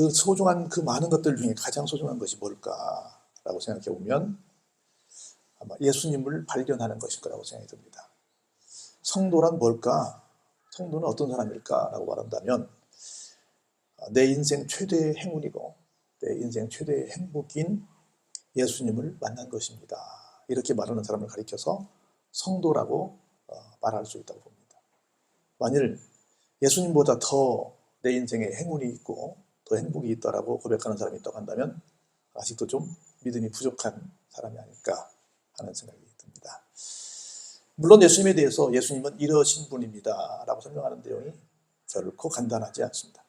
그 소중한 그 많은 것들 중에 가장 소중한 것이 뭘까라고 생각해 보면 아마 예수님을 발견하는 것일 거라고 생각이 듭니다. 성도란 뭘까? 성도는 어떤 사람일까라고 말한다면 아, 내 인생 최대의 행운이고 내 인생 최대의 행복인 예수님을 만난 것입니다. 이렇게 말하는 사람을 가리켜서 성도라고 어, 말할 수 있다고 봅니다. 만일 예수님보다 더 내 인생에 행운이 있고 더 행복이 있다라고 고백하는 사람이 있다고 한다면 아직도 좀 믿음이 부족한 사람이 아닐까 하는 생각이 듭니다. 물론 예수님에 대해서 예수님은 이러신 분입니다. 라고 설명하는 내용이 결코 간단하지 않습니다.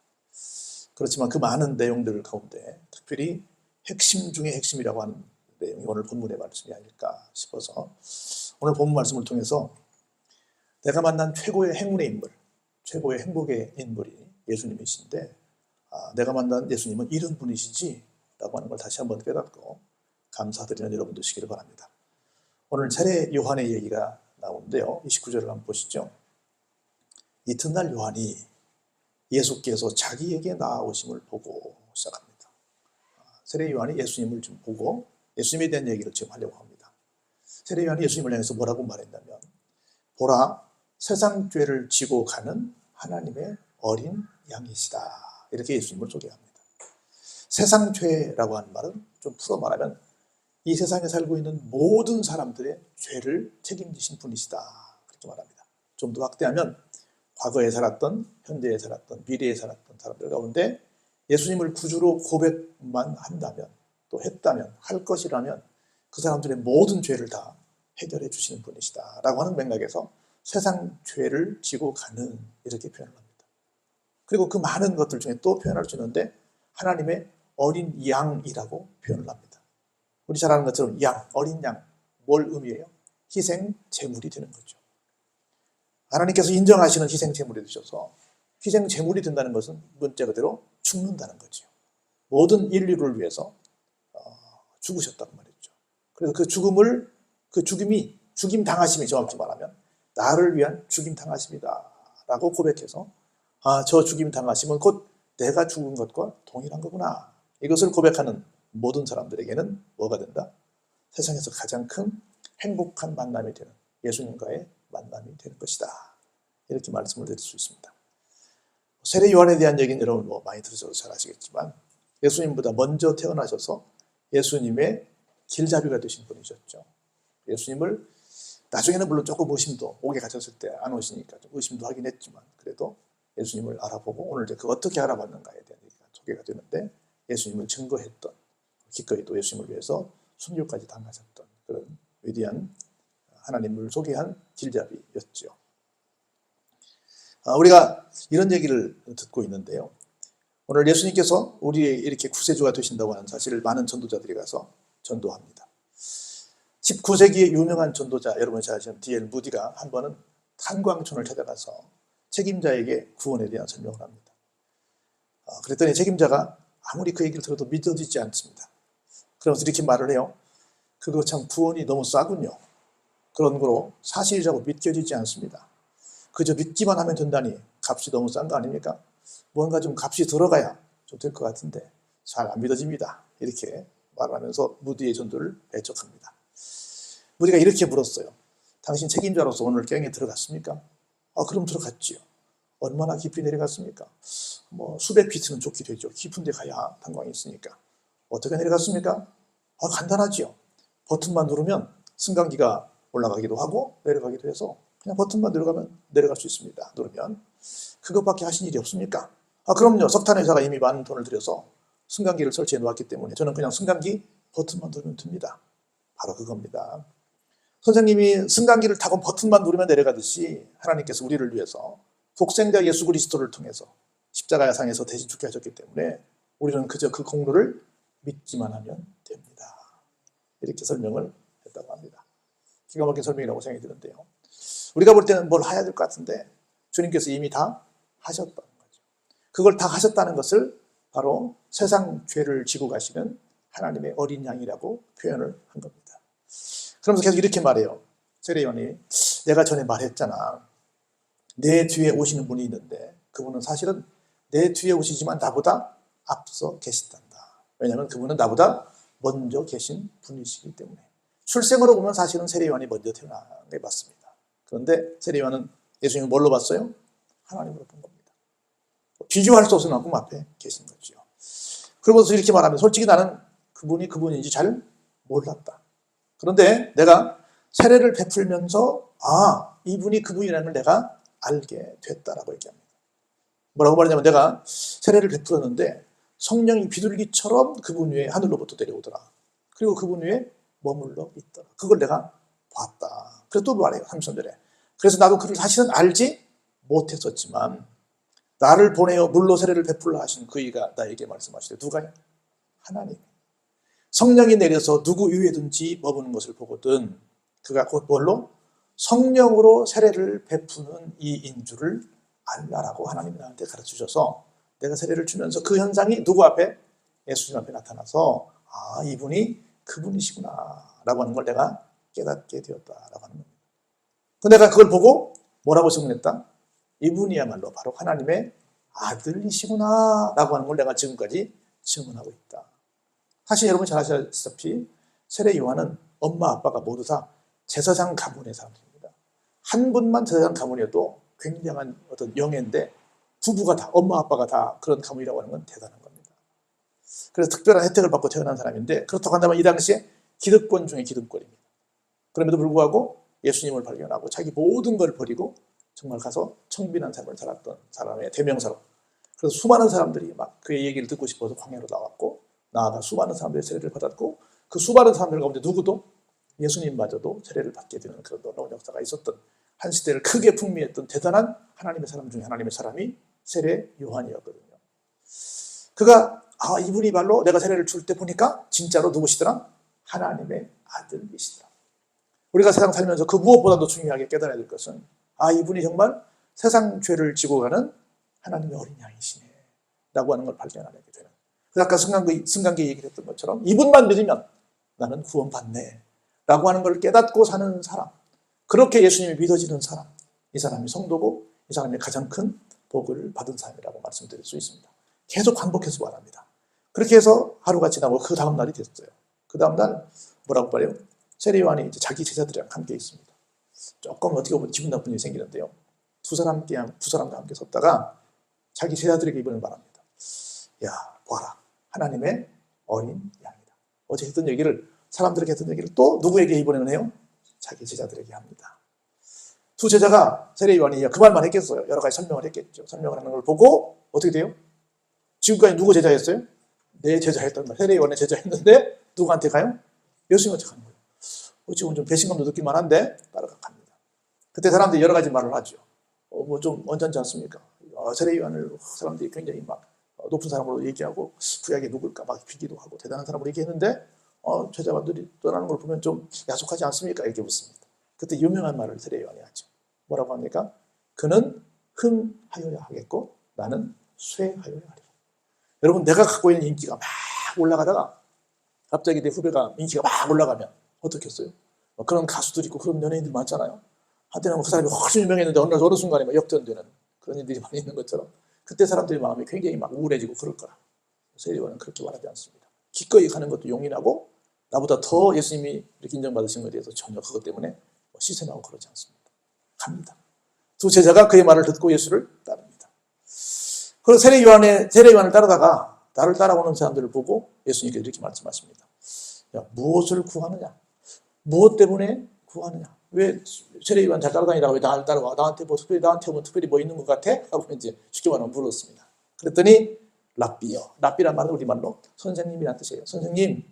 그렇지만 그 많은 내용들 가운데 특별히 핵심 중에 핵심이라고 하는 내용이 오늘 본문의 말씀이 아닐까 싶어서 오늘 본문 말씀을 통해서 내가 만난 최고의 행운의 인물, 최고의 행복의 인물이 예수님이신데 아, 내가 만난 예수님은 이런 분이시지 라고 하는 걸 다시 한번 깨닫고 감사드리는 여러분 되시기를 바랍니다. 오늘 차례 요한의 얘기가 나오는데요. 29절을 한번 보시죠. 이튿날 요한이 예수께서 자기에게 나아오심을 보고 시작합니다. 세례 요한이 예수님을 좀 보고 예수님에 대한 얘기를 지금 하려고 합니다. 세례 요한이 예수님을 향해서 뭐라고 말했냐면 보라 세상 죄를 지고 가는 하나님의 어린 양이시다. 이렇게 예수님을 소개합니다. 세상 죄라고 하는 말은 좀 풀어 말하면 이 세상에 살고 있는 모든 사람들의 죄를 책임지신 분이시다. 그렇게 말합니다. 좀 더 확대하면 과거에 살았던, 현재에 살았던, 미래에 살았던 사람들 가운데 예수님을 구주로 고백만 한다면, 또 했다면, 할 것이라면 그 사람들의 모든 죄를 다 해결해 주시는 분이시다. 라고 하는 맥락에서 세상 죄를 지고 가는 이렇게 표현을 합니다. 그리고 그 많은 것들 중에 또 표현할 수 있는데 하나님의 어린 양이라고 표현을 합니다. 우리 잘 아는 것처럼 양, 어린 양, 뭘 의미해요? 희생 제물이 되는 거죠. 하나님께서 인정하시는 희생 제물이 되셔서 희생 제물이 된다는 것은 문자 그대로 죽는다는 거죠. 모든 인류를 위해서 어, 죽으셨다고 말했죠. 그래서 그 죽음을 그 죽임이 죽임 당하심이 정확히 말하면 나를 위한 죽임 당하심이다라고 고백해서 아, 저 죽임 당하심은 곧 내가 죽은 것과 동일한 거구나. 이것을 고백하는 모든 사람들에게는 뭐가 된다? 세상에서 가장 큰 행복한 만남이 되는 예수님과의 만남이 되는 것이다. 이렇게 말씀을 드릴 수 있습니다. 세례 요한에 대한 얘기는 여러분 뭐 많이 들으셔서 잘 아시겠지만 예수님보다 먼저 태어나셔서 예수님의 길잡이가 되신 분이셨죠. 예수님을 나중에는 물론 조금 의심도 옥에 갇혔을 때 안 오시니까 좀 의심도 하긴 했지만 그래도 예수님을 알아보고 오늘 이제 그 어떻게 알아봤는가에 대한 얘기가 소개가 되는데 예수님을 증거했던 기꺼이 또 예수님을 위해서 순교까지 당하셨던 그런 위대한 하나님을 소개한 길잡이였죠. 아, 우리가 이런 얘기를 듣고 있는데요. 오늘 예수님께서 우리의 이렇게 구세주가 되신다고 하는 사실을 많은 전도자들이 가서 전도합니다. 19세기의 유명한 전도자 여러분이 잘 아시는 D.L. 무디가 한 번은 탄광촌을 찾아가서 책임자에게 구원에 대한 설명을 합니다. 아, 그랬더니 책임자가 아무리 그 얘기를 들어도 믿어지지 않습니다. 그러면서 이렇게 말을 해요. 그거 참 구원이 너무 싸군요. 그런 거로 사실이라고 믿겨지지 않습니다. 그저 믿기만 하면 된다니 값이 너무 싼 거 아닙니까? 뭔가 좀 값이 들어가야 좀 될 것 같은데 잘 안 믿어집니다. 이렇게 말하면서 무디의 전도를 배척합니다. 무디가 이렇게 물었어요. 당신 책임자로서 오늘 갱에 들어갔습니까? 아, 그럼 들어갔지요. 얼마나 깊이 내려갔습니까? 뭐 수백 피트는 좋게 되죠. 깊은 데 가야 탄광이 있으니까. 어떻게 내려갔습니까? 아, 간단하지요. 버튼만 누르면 승강기가 올라가기도 하고 내려가기도 해서 그냥 버튼만 누르면 내려갈 수 있습니다. 누르면. 그것밖에 하신 일이 없습니까? 아, 그럼요. 석탄 회사가 이미 많은 돈을 들여서 승강기를 설치해 놓았기 때문에 저는 그냥 승강기 버튼만 누르면 됩니다. 바로 그겁니다. 선생님이 승강기를 타고 버튼만 누르면 내려가듯이 하나님께서 우리를 위해서 독생자 예수 그리스도를 통해서 십자가의 상에서 대신 죽게 하셨기 때문에 우리는 그저 그 공로를 믿기만 하면 됩니다. 이렇게 설명을 했다고 합니다. 기가 막힌 설명이라고 생각이 드는데요. 우리가 볼 때는 뭘 해야 될 것 같은데 주님께서 이미 다 하셨다는 거죠. 그걸 다 하셨다는 것을 바로 세상 죄를 지고 가시는 하나님의 어린 양이라고 표현을 한 겁니다. 그러면서 계속 이렇게 말해요. 세례요한이 내가 전에 말했잖아. 내 뒤에 오시는 분이 있는데 그분은 사실은 내 뒤에 오시지만 나보다 앞서 계시단다. 왜냐하면 그분은 나보다 먼저 계신 분이시기 때문에. 출생으로 보면 사실은 세례요한이 먼저 태어난 게 맞습니다. 그런데 세례요한은 예수님을 뭘로 봤어요? 하나님으로 본 겁니다. 비교할 수 없는 만큼 앞에 계신 거죠. 그러면서 이렇게 말하면 솔직히 나는 그분이 그분인지 잘 몰랐다. 그런데 내가 세례를 베풀면서 아 이분이 그분이라는 걸 내가 알게 됐다라고 얘기합니다. 뭐라고 말하냐면 내가 세례를 베풀었는데 성령이 비둘기처럼 그분 위에 하늘로부터 내려오더라. 그리고 그분 위에 머물러 있더라. 그걸 내가 봤다. 그래서 또 말해요. 3절에. 그래서 나도 그를 사실은 알지 못했었지만 나를 보내어 물로 세례를 베풀라 하신 그이가 나에게 말씀하시되 누가요? 하나님. 성령이 내려서 누구 위에든지 머무는 것을 보거든 그가 곧 뭘로? 성령으로 세례를 베푸는 이인 줄을 알라라고 하나님이 나한테 가르쳐 주셔서 내가 세례를 주면서 그 현상이 누구 앞에? 예수님 앞에 나타나서 아 이분이 그분이시구나 라고 하는 걸 내가 깨닫게 되었다라고 하는 겁니다. 그 내가 그걸 보고 뭐라고 증언했다? 이분이야말로 바로 하나님의 아들이시구나 라고 하는 걸 내가 지금까지 증언하고 있다. 사실 여러분 잘 아시다시피 세례 요한은 엄마 아빠가 모두 다 제사장 가문의 사람들입니다. 한 분만 제사장 가문이어도 굉장한 어떤 영예인데 부부가 다 엄마 아빠가 다 그런 가문이라고 하는 건 대단한 겁니다. 그래서 특별한 혜택을 받고 태어난 사람인데 그렇다고 한다면 이 당시에 기득권 중에 기득권입니다. 그럼에도 불구하고 예수님을 발견하고 자기 모든 걸 버리고 정말 가서 청빈한 삶을 살았던 사람의 대명사로 그래서 수많은 사람들이 막 그의 얘기를 듣고 싶어서 광야로 나왔고 나아가 수많은 사람들이 세례를 받았고 그 수많은 사람들 가운데 누구도 예수님마저도 세례를 받게 되는 그런 놀라운 역사가 있었던 한 시대를 크게 풍미했던 대단한 하나님의 사람 중에 하나님의 사람이 세례 요한이었거든요. 그가 아 이분이 말로 내가 세례를 줄 때 보니까 진짜로 누구시더라? 하나님의 아들이시더라. 우리가 세상 살면서 그 무엇보다도 중요하게 깨달아야 될 것은 아 이분이 정말 세상 죄를 지고 가는 하나님의 어린 양이시네 라고 하는 걸 발견하게 되는 아까 승강기, 승강기 얘기를 했던 것처럼 이분만 믿으면 나는 구원받네 라고 하는 걸 깨닫고 사는 사람 그렇게 예수님이 믿어지는 사람 이 사람이 성도고 이 사람이 가장 큰 복을 받은 사람이라고 말씀드릴 수 있습니다 계속 반복해서 말합니다 그렇게 해서 하루가 지나고 그 다음 날이 됐어요 그 다음 날 뭐라고 말해요? 세례요한이 이제 자기 제자들이랑 함께 있습니다 조금 어떻게 보면 기분 나쁜 일이 생기는데요 두 사람께 두 사람과 함께 섰다가 자기 제자들에게 이번을 말합니다. 야, 보아라. 하나님의 어린 양이다. 어제 했던 얘기를 사람들에게 했던 얘기를 또 누구에게 이번에는 해요? 자기 제자들에게 합니다. 두 제자가 세례 요한이 그 말만 했겠어요. 여러 가지 설명을 했겠죠. 설명을 하는 걸 보고 어떻게 돼요? 지금까지 누구 제자였어요? 내 제자였던 말. 세례 요한의 제자였는데 누구한테 가요? 예수님한테 가는 거예요. 어, 지금 좀 배신감도 느낄만 한데 따라갑니다. 그때 사람들이 여러 가지 말을 하죠. 어, 뭐 좀 언짢지 않습니까? 어, 세례 요한을 사람들이 굉장히 막 어, 높은 사람으로 얘기하고 구약에 누굴까 막 비기도 하고 대단한 사람으로 얘기했는데 어, 제자들이 떠나는 걸 보면 좀 야속하지 않습니까? 이렇게 묻습니다. 그때 유명한 말을 요한이 하죠. 뭐라고 합니까? 그는 흥하여야 하겠고 나는 쇠하여야 하리라. 여러분 내가 갖고 있는 인기가 막 올라가다가 갑자기 내 후배가 인기가 막 올라가면 어떻겠어요? 뭐 그런 가수들 있고 그런 연예인들 많잖아요. 한때는 그 사람이 훨씬 유명했는데 어느, 어느 순간에 막 역전되는 그런 일들이 많이 있는 것처럼 그때 사람들의 마음이 굉장히 막 우울해지고 그럴 거라. 세례요한은 그렇게 말하지 않습니다. 기꺼이 가는 것도 용인하고 나보다 더 예수님이 이렇게 인정받으신 것에 대해서 전혀 그것 때문에 뭐 시선하고 그러지 않습니다. 갑니다. 두 제자가 그의 말을 듣고 예수를 따릅니다. 그리고 세례 요한의 세례 요한을 따르다가 나를 따라오는 사람들을 보고 예수님께 이렇게 말씀하십니다. 야, 무엇을 구하느냐? 무엇 때문에 구하느냐? 왜 세례 요한 잘 따라다니다가 왜 나를 따라와? 나한테 뭐 특별히 나한테 뭐 특별히 뭐 있는 것 같아? 하고 이제 쉽게 말하면 물었습니다. 그랬더니 랍비요. 랍비란 말은 우리말로 선생님이란 뜻이에요. 선생님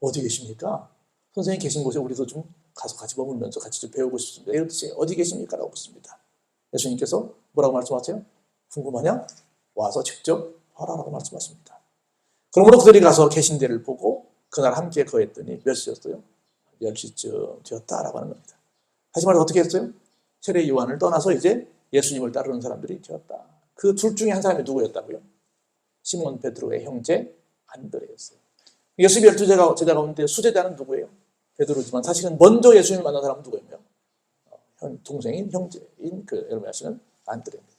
어디 계십니까? 선생님 계신 곳에 우리도 좀 가서 같이 머물면서 같이 좀 배우고 싶습니다. 이런 뜻이에요. 어디 계십니까? 라고 묻습니다. 예수님께서 뭐라고 말씀하세요? 궁금하냐? 와서 직접 하라라고 말씀하십니다. 그러므로 그들이 가서 계신 데를 보고 그날 함께 거했더니 몇 시였어요? 10시쯤 되었다라고 하는 겁니다. 말해서 어떻게 했어요? 세례 요한을 떠나서 이제 예수님을 따르는 사람들이 되었다. 그 둘 중에 한 사람이 누구였다고요? 시몬 베드로의 형제 안드레였어요. 예수님 열두 제자, 제자 가운데 수제자는 누구예요? 베드로지만 사실은 먼저 예수님을 만난 사람은 누구예요? 어, 현 동생인 형제인 그 여러분 아시는 안드레입니다.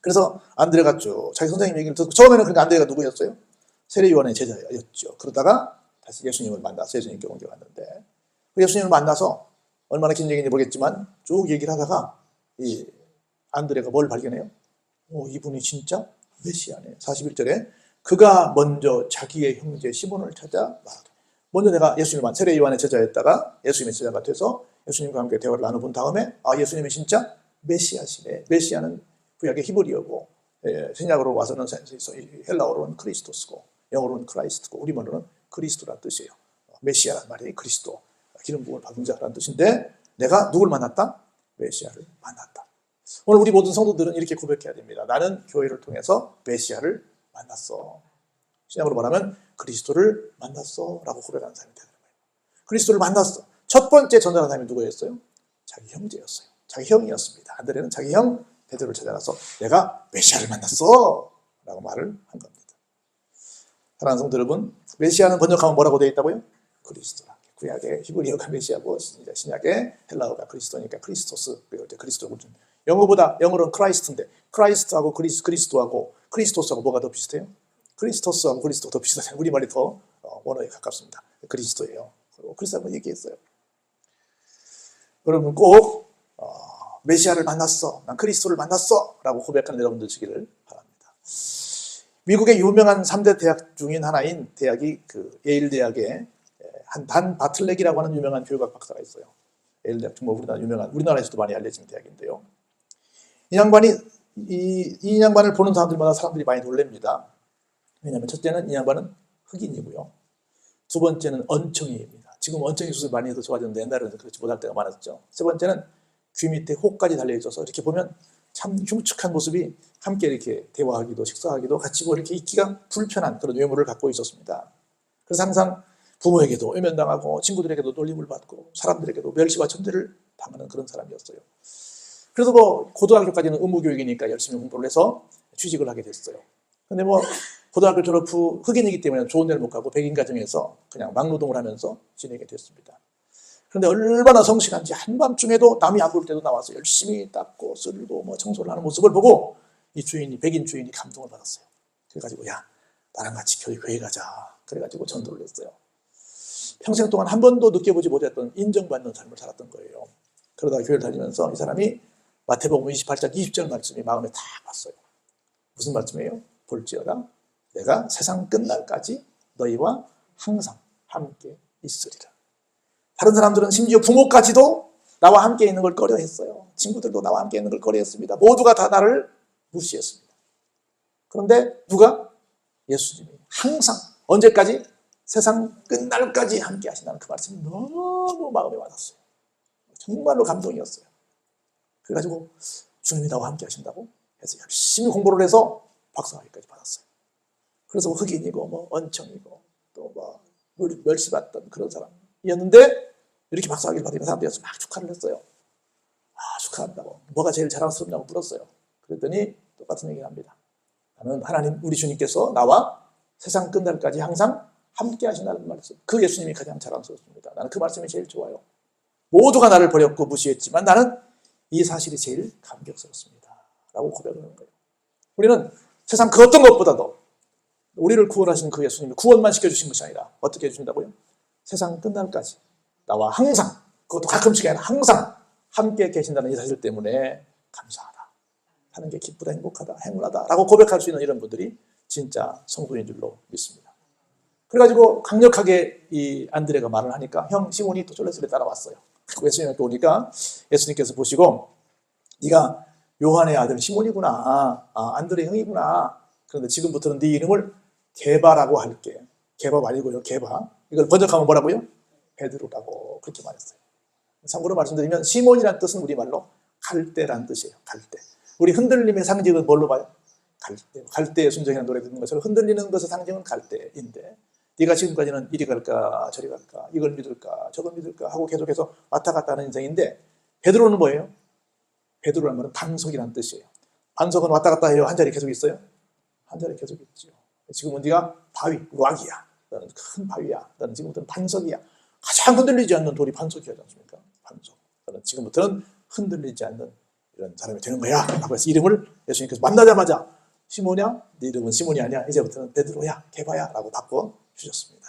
그래서 안드레가 쭉 자기 선생님 얘기를 듣고 처음에는 그러니까 안드레가 누구였어요? 세례 요한의 제자였죠. 그러다가 다시 예수님을 만나서 예수님께 옮겨갔는데 그 예수님을 만나서 얼마나 긴 얘기인지 모르겠지만 쭉 얘기를 하다가 이 안드레가 뭘 발견해요? 오, 이분이 진짜 메시아네. 41절에 그가 먼저 자기의 형제 시몬을 찾아 말하되 먼저 내가 예수님만 세례 요한의 제자였다가 예수님의 제자가 돼서 예수님과 함께 대화를 나눠본 다음에 아 예수님이 진짜 메시아시네. 메시아는 구약의 히브리어고 예, 신약으로 와서는 헬라어로는 크리스토스고 영어로는 크라이스트고 우리말로는 그리스도란 뜻이에요. 메시아란 말이 그리스도 기름 부음을 받은 자라는 뜻인데 내가 누굴 만났다? 메시아를 만났다. 오늘 우리 모든 성도들은 이렇게 고백해야 됩니다. 나는 교회를 통해서 메시아를 만났어. 신약으로 말하면 그리스도를 만났어 라고 고백하는 사람이 되는 거예요. 그리스도를 만났어. 첫 번째 전달한 사람이 누구였어요? 자기 형제였어요. 자기 형이었습니다. 아들에는 자기 형 베드로를 찾아가서 내가 메시아를 만났어 라고 말을 한 겁니다. 사랑하는 성도 여러분, 메시아는 번역하면 뭐라고 되어 있다고요? 그리스도라. 구약의 히브리어가 메시아고 신약의 헬라어가 그리스도니까 크리스토스 그리고 좀 영어보다 영어로는 크라이스트인데 크라이스트하고 그리스, 그리스도하고 크리스토스하고 뭐가 더 비슷해요? 크리스토스하고 그리스도 더 비슷하잖아요. 우리 말이 더 어, 원어에 가깝습니다. 그리스도예요. 그리고 그리스도 한번 얘기했어요. 여러분 꼭 어, 메시아를 만났어. 난 그리스도를 만났어. 라고 고백하는 여러분들 되기를 바랍니다. 미국의 유명한 3대 대학 중인 하나인 대학이 그 예일 대학의 한 단 바틀렉이라고 하는 유명한 교육학 박사가 있어요. 예일 대학 정말 우리나라 유명한 우리나라에서도 많이 알려진 대학인데요. 이 양반이 이, 이 양반을 보는 사람들마다 사람들이 많이 놀랍니다. 왜냐하면 첫째는 이 양반은 흑인이고요. 두 번째는 언청이입니다. 지금 언청이 수술 많이 해도 좋아졌는데 옛날에는 그렇지 못할 때가 많았죠. 세 번째는 귀 밑에 혹까지 달려 있어서 이렇게 보면 참 흉측한 모습이 함께 이렇게 대화하기도 식사하기도 같이 뭐 이렇게 있기가 불편한 그런 외모를 갖고 있었습니다. 그래서 항상 부모에게도 외면당하고 친구들에게도 놀림을 받고 사람들에게도 멸시와 천대를 당하는 그런 사람이었어요. 그래서 뭐 고등학교까지는 의무교육이니까 열심히 공부를 해서 취직을 하게 됐어요. 근데 뭐 고등학교 졸업 후 흑인이기 때문에 좋은 데를 못 가고 백인 가정에서 그냥 막노동을 하면서 지내게 됐습니다. 그런데 얼마나 성실한지 한밤중에도 남이 안 볼 때도 나와서 열심히 닦고 쓸고 뭐 청소를 하는 모습을 보고 이 주인이 백인 주인이 감동을 받았어요. 그래가지고 야 나랑 같이 교회 교회 가자. 그래가지고 전도를 했어요. 평생 동안 한 번도 느껴보지 못했던 인정받는 삶을 살았던 거예요. 그러다가 교회를 다니면서 이 사람이 마태복음 28장 20절 말씀이 마음에 탁 왔어요. 무슨 말씀이에요? 볼지어다 내가 세상 끝날까지 너희와 항상 함께 있으리라. 다른 사람들은 심지어 부모까지도 나와 함께 있는 걸 꺼려했어요. 친구들도 나와 함께 있는 걸 꺼려했습니다. 모두가 다 나를 무시했습니다. 그런데 누가? 예수님이 항상 언제까지? 세상 끝날까지 함께 하신다는 그 말씀이 너무 마음에 와닿았어요. 정말로 감동이었어요. 그래가지고 주님이 나와 함께 하신다고 해서 열심히 공부를 해서 박사학위까지 받았어요. 그래서 뭐 흑인이고 뭐 언청이고 또뭐 멸시받던 그런 사람이었는데 이렇게 박사학위를 받으면 사람들이 막 축하를 했어요. 아 축하한다고 뭐가 제일 자랑스럽냐고 물었어요. 그랬더니 똑같은 얘기를 합니다. 나는 하나님 우리 주님께서 나와 세상 끝날까지 항상 함께 하신다는 말씀. 그 예수님이 가장 자랑스럽습니다. 나는 그 말씀이 제일 좋아요. 모두가 나를 버렸고 무시했지만 나는 이 사실이 제일 감격스럽습니다. 라고 고백하는 거예요. 우리는 세상 그 어떤 것보다도 우리를 구원하신 그 예수님이 구원만 시켜주신 것이 아니라 어떻게 해주신다고요? 세상 끝날까지 나와 항상 그것도 가끔씩이 아니라 항상 함께 계신다는 이 사실 때문에 감사하다. 하는 게 기쁘다, 행복하다, 행운하다 라고 고백할 수 있는 이런 분들이 진짜 성도인 줄로 믿습니다. 그래가지고 강력하게 이 안드레가 말을 하니까 형 시몬이 또 쫄래쫄래 따라왔어요. 예수님께 오니까 예수님께서 보시고 네가 요한의 아들 시몬이구나. 아, 안드레 형이구나. 그런데 지금부터는 네 이름을 개바라고 할게. 개바 말고요. 개바. 이걸 번역하면 뭐라고요? 베드로라고 그렇게 말했어요. 참고로 말씀드리면 시몬이라는 뜻은 우리말로 갈대라는 뜻이에요. 갈대. 우리 흔들림의 상징은 뭘로 봐요? 갈대. 갈대의 순정이라는 노래 듣는 것처럼 흔들리는 것의 상징은 갈대인데 네가 지금까지는 이리 갈까 저리 갈까 이걸 믿을까 저걸 믿을까 하고 계속해서 왔다 갔다 하는 인생인데 베드로는 뭐예요? 베드로란 말은 반석이라는 뜻이에요. 반석은 왔다 갔다 해요. 한 자리 계속 있어요? 한 자리 계속 있죠. 지금은 네가 바위, 락이야. 너는 큰 바위야. 너는 지금부터는 반석이야. 가장 흔들리지 않는 돌이 반석이지 않습니까? 반석. 너는 지금부터는 흔들리지 않는 이런 사람이 되는 거야. 라고 해서 이름을 예수님께서 만나자마자 시몬이야? 네 이름은 시몬이 아니야. 이제부터는 베드로야, 개바야. 라고 바꿔 주셨습니다.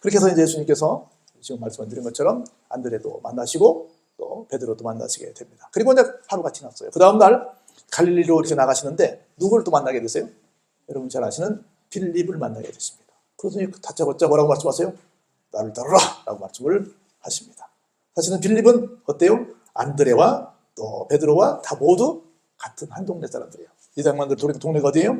그렇게 해서 이제 예수님께서 지금 말씀드린 것처럼 안드레도 만나시고 또 베드로도 만나시게 됩니다. 그리고 이제 하루가 지났어요. 그 다음 날 갈릴리로 이렇게 나가시는데 누구를 또 만나게 되세요? 여러분 잘 아시는 빌립을 만나게 되십니다. 그래서 다짜고짜 뭐라고 말씀하세요? 나를 따르라 라고 말씀을 하십니다. 사실은 빌립은 어때요? 안드레와 또 베드로와 다 모두 같은 한 동네 사람들이에요. 이 장만들 동네, 동네가 어디예요?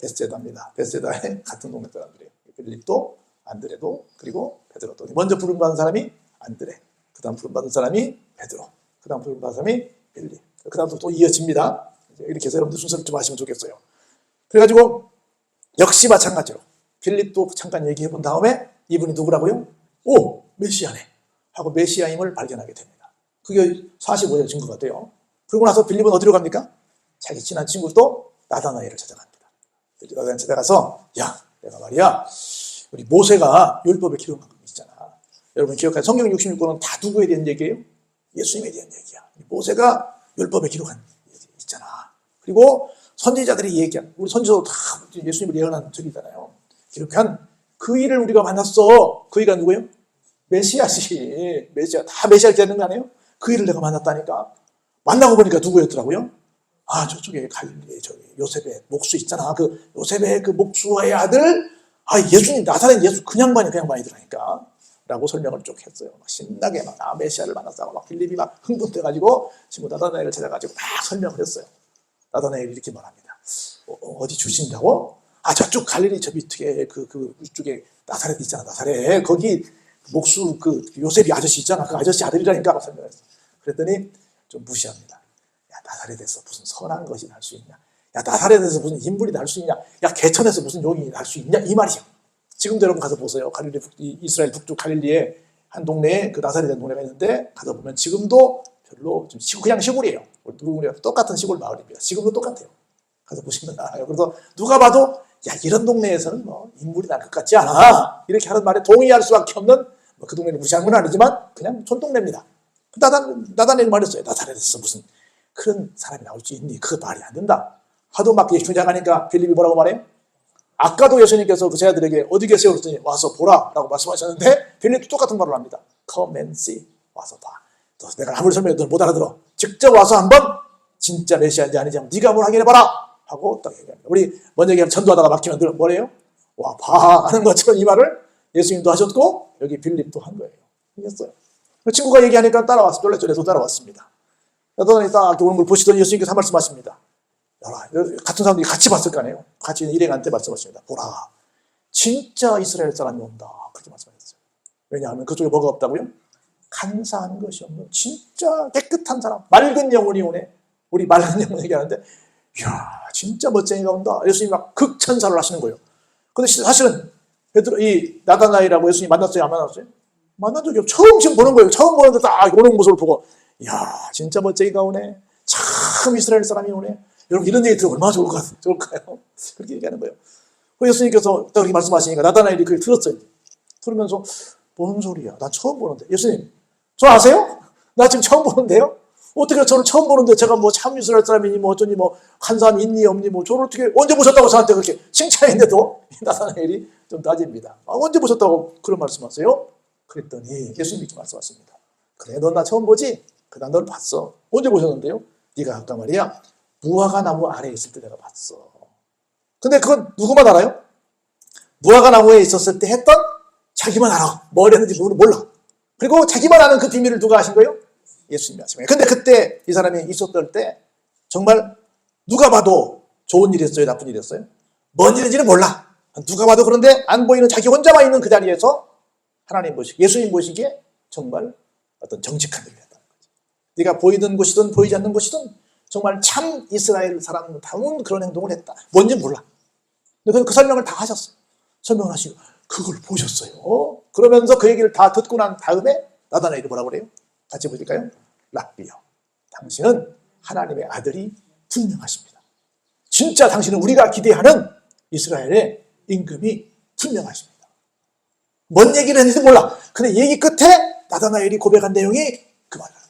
베세다입니다. 베세다의 같은 동네 사람들이에요. 빌립도 안드레도 그리고 베드로도 먼저 부름받은 사람이 안드레 그 다음 부름받은 사람이 베드로 그 다음 부름받은 사람이 빌립 그 다음 또 이어집니다. 이렇게 해서 여러분들 순서를 좀 하시면 좋겠어요. 그래가지고 역시 마찬가지로 빌립도 잠깐 얘기해 본 다음에 이분이 누구라고요? 오 메시아네 하고 메시아임을 발견하게 됩니다. 그게 45절 증거가 돼요. 그러고 나서 빌립은 어디로 갑니까? 자기 친한 친구 또 나다나엘을 찾아갑니다. 나다나엘 찾아가서 야 내가 말이야 우리 모세가 율법을 기록한 거 있잖아. 여러분 기억하세요. 성경 66권은 다 누구에 대한 얘기예요? 예수님에 대한 얘기야. 모세가 율법에 기록한 얘기 있잖아. 그리고 선지자들이 얘기한 우리 선지자도 다 예수님을 예언한 적이잖아요. 기록한 그 일을 우리가 만났어. 그 이가 누구예요? 메시아시. 메시아. 다 메시아 되는 거 아니에요? 그 일을 내가 만났다니까. 만나고 보니까 누구였더라고요? 아, 저쪽에 갈릴리, 저기 요셉의 목수 있잖아. 그 요셉의 그 목수의 아들, 아, 예수님, 나사렛 예수 그냥 반이 그냥 반이더라니까. 라고 설명을 쭉 했어요. 막 신나게 막, 아, 메시아를 만났다고 막 빌립이 막 흥분돼가지고 친구 나다나엘을 찾아가지고 막 설명을 했어요. 나다나엘이 이렇게 말합니다. 어, 디 주신다고? 아, 저쪽 갈릴리 저 밑에 그, 그, 이쪽에 나사렛 있잖아, 나사렛. 거기 목수 그 요셉이 아저씨 있잖아. 그 아저씨 아들이라니까 설명했어. 그랬더니 좀 무시합니다. 야, 나사렛에서 무슨 선한 것이 날 수 있냐? 야, 나사렛에서 무슨 인물이 날 수 있냐? 야, 개천에서 무슨 용이 날 수 있냐? 이 말이야. 지금도 여러분 가서 보세요. 갈릴리 북, 이스라엘 북쪽 갈릴리에 한 동네에 그 나사렛이라는 동네가 있는데 가서 보면 지금도 별로 좀 시골, 그냥 시골이에요. 누구냐 똑같은 시골 마을입니다. 지금도 똑같아요. 가서 보시면 알아요. 그래서 누가 봐도 야 이런 동네에서는 뭐 인물이 날 것 같지 않아 이렇게 하는 말에 동의할 수밖에 없는 뭐 그 동네를 무시한 건 아니지만 그냥 촌동네입니다. 나단 나단이 말했어요. 나사렛에서 무슨 그런 사람이 나올 수 있니? 그 말이 안 된다. 하도 막 주장하니까 빌립이 뭐라고 말해요? 아까도 예수님께서 그 제자들에게 어디 계세요? 그랬더니 와서 보라라고 말씀하셨는데 빌립도 똑같은 말을 합니다. Come and see. 와서 봐. 또 내가 아무리 설명해도 못 알아들어. 직접 와서 한번 진짜 메시아인지 아닌지 한번 네가 한번 확인해봐라 하고 딱 얘기합니다. 우리 먼저 얘기하면 전도하다가 막히면 늘 뭐래요? 와, 봐 하는 것처럼 이 말을 예수님도 하셨고 여기 빌립도 한 거예요. 이겼어요. 그 친구가 얘기하니까 따라왔어. 쫄래쫄래서 따라왔습니다. 그러더니 딱 오는 걸 보시더니 예수님께서 한 말씀 하십니다. 야, 같은 사람들이 같이 봤을 거 아니에요. 같이 있는 일행한 테 말씀하십니다. 보라, 진짜 이스라엘 사람이 온다. 그렇게 말씀하셨어요. 왜냐하면 그쪽에 뭐가 없다고요? 간사한 것이 없는 진짜 깨끗한 사람, 맑은 영혼이 오네. 우리 맑은 영혼 얘기하는데, 이야, 진짜 멋쟁이가 온다. 예수님이 막 극천사를 하시는 거예요. 근데 사실은 베드로, 이 나다나이라고 예수님 만났어요? 안 만났어요? 만난 적이 없 처음 지금 보는 거예요. 처음 보는데 딱 오는 모습을 보고, 이야, 진짜 멋쟁이가 오네. 참 이스라엘 사람이 오네. 여러분 이런 얘기 들으면 얼마나 좋을까, 좋을까요? 그렇게 얘기하는 거예요. 그 예수님께서 그렇게 말씀하시니까 나다나엘이 그걸 들었어요. 들으면서 뭔 소리야? 나 처음 보는데. 예수님, 저 아세요? 나 지금 처음 보는데요? 어떻게 저를 처음 보는데 제가 뭐참 이스라엘 사람이니 뭐 어쩌니 뭐 한 사람이 있니 없니 뭐 저를 어떻게 언제 보셨다고 저한테 그렇게 칭찬했는데도 나다나엘이 좀 따집니다. 아, 언제 보셨다고 그런 말씀하세요? 그랬더니 예수님이 말씀하십니다. 그래, 넌 나 처음 보지? 그난 널 봤어. 언제 보셨는데요? 네가 아까 말이야 무화과 나무 아래에 있을 때 내가 봤어. 근데 그건 누구만 알아요? 무화과 나무에 있었을 때 했던 자기만 알아. 뭘 했는지 몰라. 그리고 자기만 아는 그 비밀을 누가 하신 거예요? 예수님이 하신 거예요. 근데 그때 이 사람이 있었던 때 정말 누가 봐도 좋은 일이었어요? 나쁜 일이었어요? 뭔 일인지는 몰라. 누가 봐도 그런데 안 보이는 자기 혼자만 있는 그 자리에서 하나님 보시기, 예수님 보시기에 정말 어떤 정직한 일을 했다는 거죠. 네가 보이는 곳이든 보이지 않는 곳이든 정말 참 이스라엘 사람다운 그런 행동을 했다. 뭔지 몰라. 근데 그 설명을 다 하셨어요. 설명을 하시고 그걸 보셨어요. 그러면서 그 얘기를 다 듣고 난 다음에 나다나엘이 뭐라고 그래요? 같이 보실까요? 랍비요. 당신은 하나님의 아들이 분명하십니다. 진짜 당신은 우리가 기대하는 이스라엘의 임금이 분명하십니다. 뭔 얘기를 했는지 몰라. 근데 얘기 끝에 나다나엘이 고백한 내용이 그 말이야.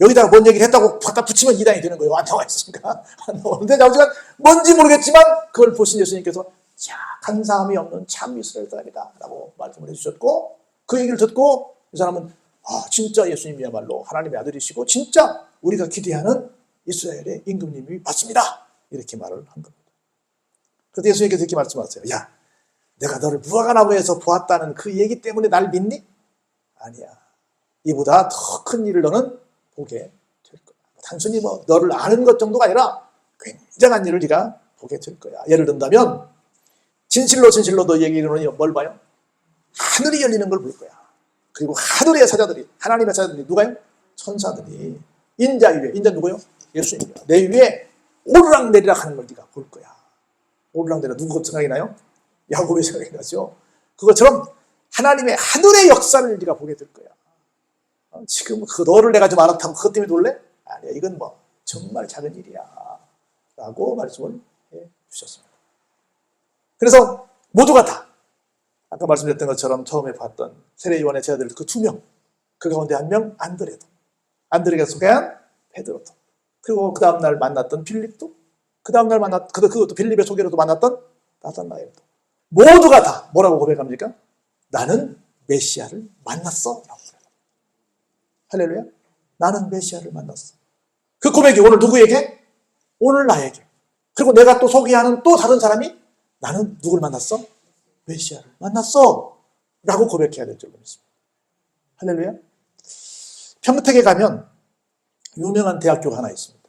여기다가 뭔 얘기를 했다고 갖다 붙이면 이단이 되는 거예요. 안 나와 있으니까. 안 나오는데 나오지만 뭔지 모르겠지만 그걸 보신 예수님께서 자, 간사함이 없는 참 이스라엘 사람이다. 라고 말씀을 해주셨고 그 얘기를 듣고 이 사람은 아, 진짜 예수님이야말로 하나님의 아들이시고 진짜 우리가 기대하는 이스라엘의 임금님이 맞습니다. 이렇게 말을 한 겁니다. 그래서 예수님께서 이렇게 말씀하세요. 야, 내가 너를 무화과나무에서 보았다는 그 얘기 때문에 날 믿니? 아니야. 이보다 더 큰 일을 너는 보게 될 거야. 단순히 뭐 너를 아는 것 정도가 아니라 굉장한 일을 네가 보게 될 거야. 예를 든다면 진실로 진실로 너 얘기로는 뭘 봐요? 하늘이 열리는 걸 볼 거야. 그리고 하늘의 사자들이 하나님의 사자들이 누가요? 천사들이 인자 위에 인자 누구요? 예수님이야. 내 위에 오르락 내리락 하는 걸 네가 볼 거야. 오르락 내리락 누구 생각이 나요? 야곱의 생각이 나죠. 그것처럼 하나님의 하늘의 역사를 네가 보게 될 거야. 어, 지금 그 너를 내가 좀 알았다고 그것 때문에 놀래? 아니야. 이건 뭐 정말 작은 일이야. 라고 말씀을 해 주셨습니다. 그래서 모두가 다 아까 말씀드렸던 것처럼 처음에 봤던 세례 요한의 제자들 그 두 명, 그 가운데 한 명 안드레도, 안드레가 소개한 베드로도, 그리고 그 다음 날 만났던 빌립도, 그 다음 날 만났 그 그것도 빌립의 소개로도 만났던 나단나엘도 모두가 다 뭐라고 고백합니까? 나는 메시아를 만났어. 할렐루야. 나는 메시아를 만났어. 그 고백이 오늘 누구에게? 오늘 나에게. 그리고 내가 또 소개하는 또 다른 사람이 나는 누굴 만났어? 메시아를 만났어. 라고 고백해야 될줄 믿습니다. 할렐루야. 평택에 가면 유명한 대학교가 하나 있습니다.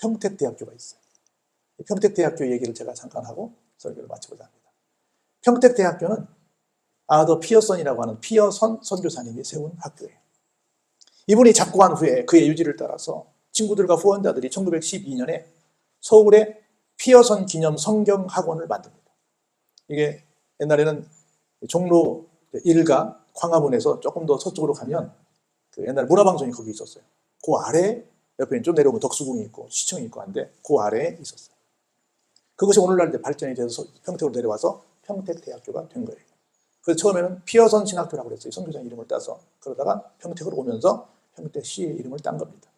평택대학교가 있어요. 평택대학교 얘기를 제가 잠깐 하고 설교를 마치고자 합니다. 평택대학교는 아더 피어선이라고 하는 피어선 선교사님이 세운 학교예요. 이분이 작고한 후에 그의 유지를 따라서 친구들과 후원자들이 1912년에 서울에 피어선 기념 성경 학원을 만듭니다. 이게 옛날에는 종로 1가 광화문에서 조금 더 서쪽으로 가면 그 옛날 문화방송이 거기 있었어요. 그 아래 옆에 좀 내려오면 덕수궁이 있고 시청이 있고 한데 그 아래에 있었어요. 그것이 오늘날 발전이 돼서 평택으로 내려와서 평택대학교가 된 거예요. 그래서 처음에는 피어선 신학교라고 그랬어요. 선교사 이름을 따서 그러다가 평택으로 오면서 평택시의 이름을 딴 겁니다.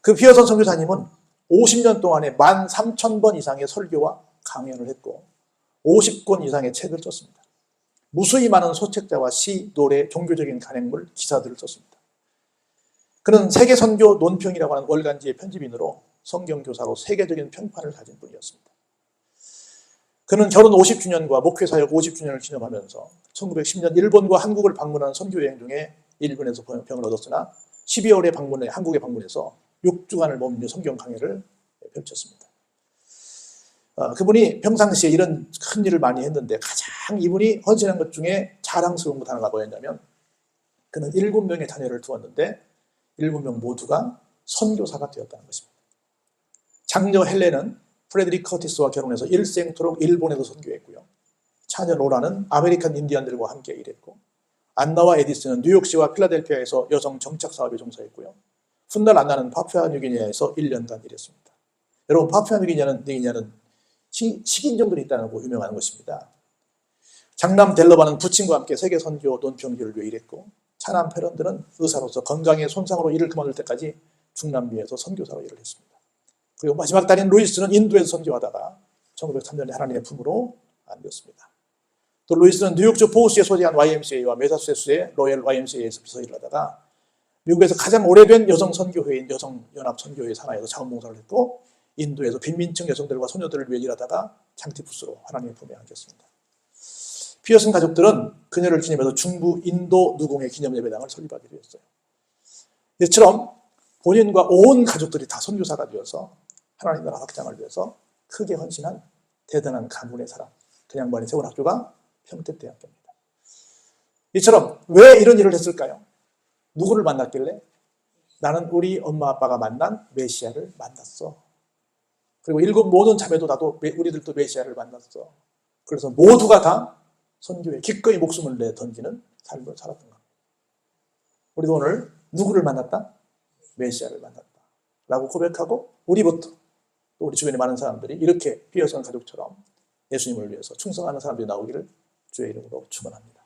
그 피어선 선교사님은 50년 동안에 13,000번 이상의 설교와 강연을 했고 50권 이상의 책을 썼습니다. 무수히 많은 소책자와 시, 노래, 종교적인 간행물, 기사들을 썼습니다. 그는 세계 선교 논평이라고 하는 월간지의 편집인으로 성경교사로 세계적인 평판을 가진 분이었습니다. 그는 결혼 50주년과 목회 사역 50주년을 기념하면서 1910년 일본과 한국을 방문한 선교 여행 중에 일본에서 병을 얻었으나 12월에 방문해 한국에 방문해서 6주간을 머무는 성경 강해를 펼쳤습니다. 어, 그분이 평상시에 이런 큰 일을 많이 했는데 가장 이분이 헌신한 것 중에 자랑스러운 것 하나가 뭐였냐면 그는 일곱 명의 자녀를 두었는데 일곱 명 모두가 선교사가 되었다는 것입니다. 장녀 헬레는 프레드릭 커티스와 결혼해서 일생토록 일본에서 선교했고요. 차녀 로라는 아메리칸 인디언들과 함께 일했고 안나와 에디슨은 뉴욕시와 필라델피아에서 여성 정착 사업에 종사했고요. 훗날 안나는 파푸아 뉴기니아에서 1년간 일했습니다. 여러분 파푸아 뉴기니아는, 뉴기니아는 식인종들이 있다고 유명한 것입니다. 장남 델러바는 부친과 함께 세계 선교 논평기를 위해 일했고 차남 페런드는 의사로서 건강에 손상으로 일을 그만둘 때까지 중남미에서 선교사로 일을 했습니다. 그리고 마지막 딸인 루이스는 인도에서 선교하다가 1903년에 하나님의 품으로 안겼습니다. 또 루이스는 뉴욕주 포우스에 소재한 YMCA와 메사추세츠의 로열 YMCA에서 비서 일을 하다가 미국에서 가장 오래된 여성 선교회인 여성연합 선교회 산하에서 자원봉사를 했고 인도에서 빈민층 여성들과 소녀들을 위해 일하다가 장티푸스로 하나님의 품에 안겼습니다. 피어슨 가족들은 그녀를 기념해서 중부 인도 누공의 기념 예배당을 설립하기로 했어요. 이처럼 본인과 온 가족들이 다 선교사가 되어서 하나님 나라 확장을 위해서 크게 헌신한 대단한 가문의 사람, 그 양반이 세운 학교가 평택대학교입니다. 이처럼 왜 이런 일을 했을까요? 누구를 만났길래? 나는 우리 엄마 아빠가 만난 메시아를 만났어. 그리고 일곱 모든 자매도 나도 우리들도 메시아를 만났어. 그래서 모두가 다 선교에 기꺼이 목숨을 내 던지는 삶을 살았던 겁니다. 우리도 오늘 누구를 만났다? 메시아를 만났다. 라고 고백하고 우리부터 또 우리 주변에 많은 사람들이 이렇게 피어선 가족처럼 예수님을 위해서 충성하는 사람들이 나오기를 주의 이름으로 축원합니다.